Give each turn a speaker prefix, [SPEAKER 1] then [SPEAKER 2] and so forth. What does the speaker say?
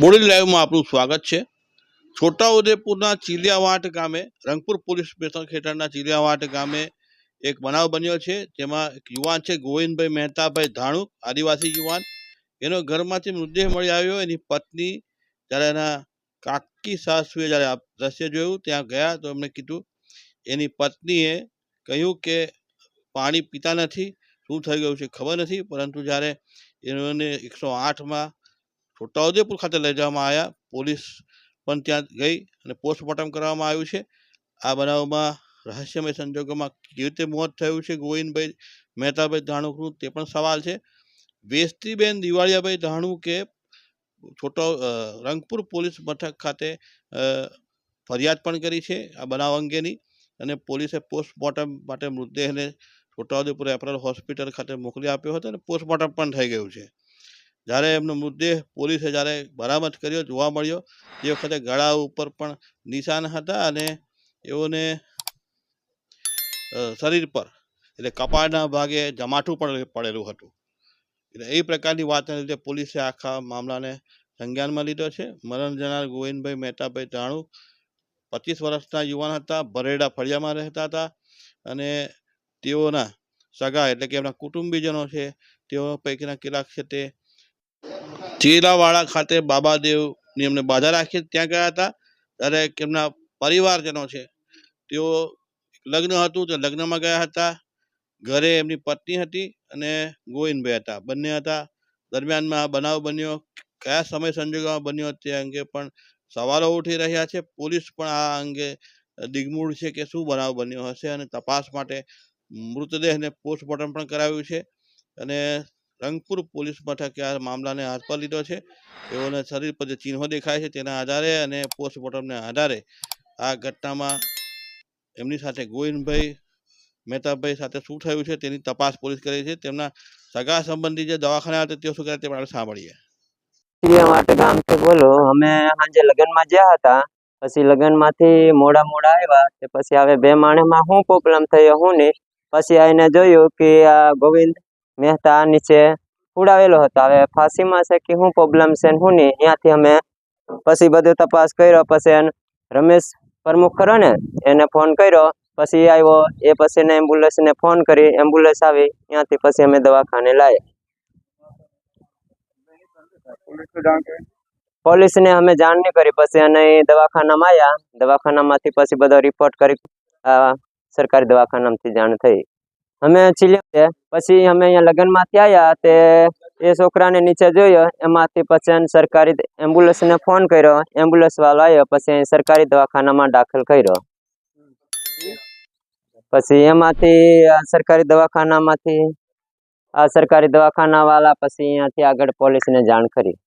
[SPEAKER 1] Body લાઈવમાં આપનું સ્વાગત છે. છોટાઉદેપુરના ચીલિયાવાટ ગામે, રંગપુર પોલીસ સ્ટેશન હેઠળના ચીલિયાવાટ ગામે એક બનાવ બન્યો છે. જેમાં એક યુવાન છે, ગોવિંદભાઈ મહેતાભાઈ ધાણુક આદિવાસી યુવાન. એનો ઘરમાંથી મૃતદેહ મળી આવ્યો. એની પત્ની જ્યારે એના કાકી સાસુએ જ્યારે આ દ્રશ્ય જોયું, ત્યાં ગયા તો એમણે કીધું, એની પત્નીએ કહ્યું કે પાણી પીતા નથી. શું થઈ ગયું છે ખબર નથી. પરંતુ જ્યારે એને એકસો આઠમાં છોટાઉદેપુર ખાતે લઈ જવામાં આવ્યા પોલીસ પણ ત્યાં ગઈ અને પોસ્ટમોર્ટમ કરવામાં આવ્યું છે. આ બનાવમાં રહસ્યમય સંજોગોમાં કેવી રીતે મોત થયું છે ગોવિંદભાઈ મહેતાભાઈ ધાણુકનું તે પણ સવાલ છે. વેસ્તીબેન દિવાળિયાભાઈ ધાણુકે છોટા રંગપુર પોલીસ મથક ખાતે ફરિયાદ પણ કરી છે આ બનાવ અંગેની અને પોલીસે પોસ્ટમોર્ટમ માટે મૃતદેહને છોટાઉદેપુર એપરલ હોસ્પિટલ ખાતે મોકલી આપ્યો હતો અને પોસ્ટમોર્ટમ પણ થઈ ગયું છે. જ્યારે એમનો મૃતદેહ પોલીસે જ્યારે બરામદ કર્યો, જોવા મળ્યો, તે વખતે ગળા ઉપર પણ નિશાન હતા અને એઓને શરીર પર, એટલે કપાળના ભાગે જમાઠું પણ પડેલું હતું. એટલે એ પ્રકારની વાતને લીધે પોલીસે આખા મામલાને સંજ્ઞાનમાં લીધો છે. મરણ જનાર ગોવિંદભાઈ મહેતાભાઈ જાણું પચીસ વર્ષના યુવાન હતા ભરેડા ફળિયામાં રહેતા હતા અને તેઓના સગા એટલે કે એમના કુટુંબીજનો છે, તેઓ પૈકીના કેટલાક છે તે ચીલાવાડા ખાતે બાબાદેવની એમને બાધા રાખી ત્યાં ગયા હતા. ત્યારે એમના પરિવારજનો છે, તેઓ લગ્ન હતું, તે લગ્નમાં ગયા હતા. ઘરે એમની પત્ની હતી અને ગોવિંદભાઈ હતા. બંને હતા. દરમિયાનમાં આ બનાવ બન્યો. કયા સમય સંજોગોમાં બન્યો તે અંગે પણ સવાલો ઉઠી રહ્યા છે. પોલીસ પણ આ અંગે દિગ્મૂળ છે કે શું બનાવ બન્યો હશે અને તપાસ માટે મૃતદેહને પોસ્ટમોર્ટમ પણ કરાવ્યું છે. અને રંગપુર પોલીસ મથકે આ મામલાને હાથ પર લીધો છે. તેઓને શરીર પર જે ચિહ્નો દેખાય છે તેના આધારે અને પોસ્ટમોર્ટમના આધારે આ ઘટનામાં એમની સાથે ગોવિંદભાઈ મહેતાભાઈ સાથે શું થયું છે તેની તપાસ પોલીસ કરી છે. તેમના સગા સંબંધી જે દવાખાના હતા તેઓ શું કરે તે પણ આપણે સાંભળીએ
[SPEAKER 2] માટે માટે ગામથી બોલો, અમે સાંજે લગ્નમાં ગયા હતા, પછી લગ્નમાંથી મોડા મોડા આવ્યા, તે પછી હવે બે માણસમાં શું પ્રોબ્લેમ થયો, હું નહીં. પછી આઈને જોયું કે આ ગોવિંદ મહેતા નીચે ઉડાવેલો હતો. હવે ફાંસીમાં છે કે શું પ્રોબ્લેમ છે ને શું નહીં ત્યાંથી અમે પછી બધું તપાસ કર્યો. પછી એને રમેશ પ્રમુખ ખરો ને એને ફોન કર્યો. પછી આવ્યો. એ પછી એને એમ્બ્યુલન્સને ફોન કરી. એમ્બ્યુલન્સ આવી. ત્યાંથી પછી અમે દવાખાને લાવ્યા પોલીસને અમે જાણ નહીં કરી. પછી અને દવાખાનામાં આવ્યા દવાખાનામાંથી પછી બધો રિપોર્ટ કરી. આ સરકારી દવાખાનામાંથી જાણ થઈ. અમે ચીલ્યા પછી અમે અહીંયા લગ્નમાંથી આવ્યા તે એ છોકરાને નીચે જોયો. એમાંથી પછી સરકારી એમ્બ્યુલન્સને ફોન કર્યો. એમ્બ્યુલન્સ વાળો આવ્યો પછી સરકારી દવાખાનામાં દાખલ કર્યો. પછી એમાંથી સરકારી દવાખાનામાંથી આ સરકારી દવાખાના વાળા પછી અહીંયાથી આગળ પોલીસને જાણ કરી.